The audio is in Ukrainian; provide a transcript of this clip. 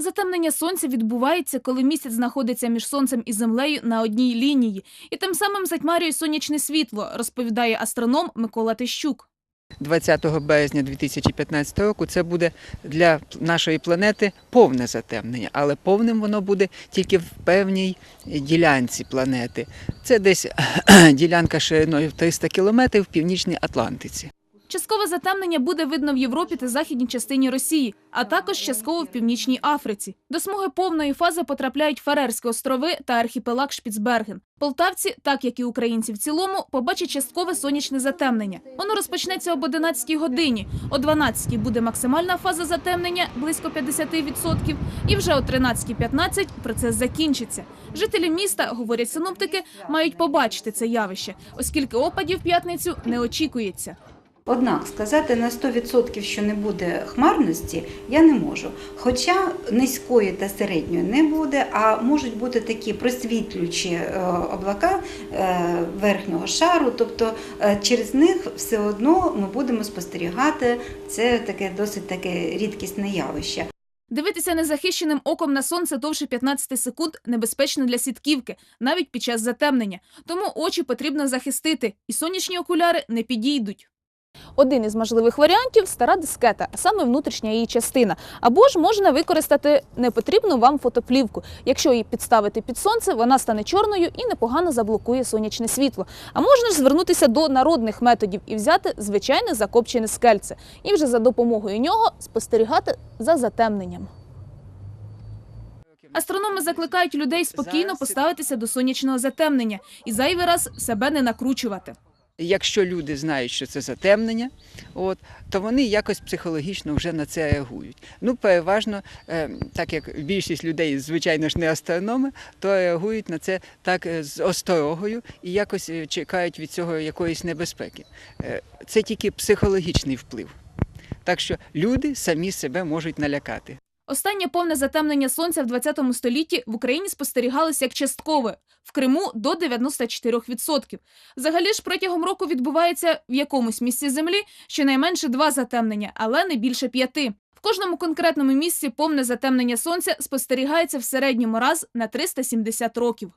Затемнення сонця відбувається, коли місяць знаходиться між сонцем і землею на одній лінії, і тим самим затьмарює сонячне світло, розповідає астроном Микола Тищук. 20 березня 2015 року це буде для нашої планети повне затемнення, але повним воно буде тільки в певній ділянці планети. Це десь ділянка шириною в 300 кілометрів в північній Атлантиці. Часткове затемнення буде видно в Європі та західній частині Росії, а також частково в північній Африці. До смуги повної фази потрапляють Фарерські острови та архіпелаг Шпіцберген. Полтавці, так як і українці в цілому, побачать часткове сонячне затемнення. Воно розпочнеться об 11 годині. О 12 буде максимальна фаза затемнення близько 50%, і вже о 13.15 процес закінчиться. Жителі міста, говорять синоптики, мають побачити це явище, оскільки опадів п'ятницю не очікується. Однак сказати на 100%, що не буде хмарності, я не можу. Хоча низької та середньої не буде, а можуть бути такі просвітлюючі е, облака е, верхнього шару, тобто е, через них все одно ми будемо спостерігати це таке досить таке рідкісне явище. Дивитися незахищеним оком на сонце довше 15 секунд небезпечно для сітківки, навіть під час затемнення. Тому очі потрібно захистити, і сонячні окуляри не підійдуть. Один із можливих варіантів стара дискета, а саме внутрішня її частина. Або ж можна використати непотрібну вам фотоплівку. Якщо її підставити під сонце, вона стане чорною і непогано заблокує сонячне світло. А можна ж звернутися до народних методів і взяти звичайне закопчене скельце, і вже за допомогою нього спостерігати за затемненням. Астрономи закликають людей спокійно поставитися до сонячного затемнення і зайвий раз себе не накручувати. Якщо люди знають, що це затемнення, от, то вони якось психологічно вже на це реагують. Ну, переважно, е, так як більшість людей, звичайно ж, не астрономи, то реагують на це так е, з осторогою і якось е, чекають від цього якоїсь небезпеки. Це тільки психологічний вплив. Так що люди самі себе можуть налякати. Останнє повне затемнення сонця в 20 столітті в Україні спостерігалося як часткове, в Криму до 94%. Взагалі ж протягом року відбувається в якомусь місці землі щонайменше два затемнення, але не більше п'яти. В кожному конкретному місці повне затемнення сонця спостерігається в середньому раз на 370 років.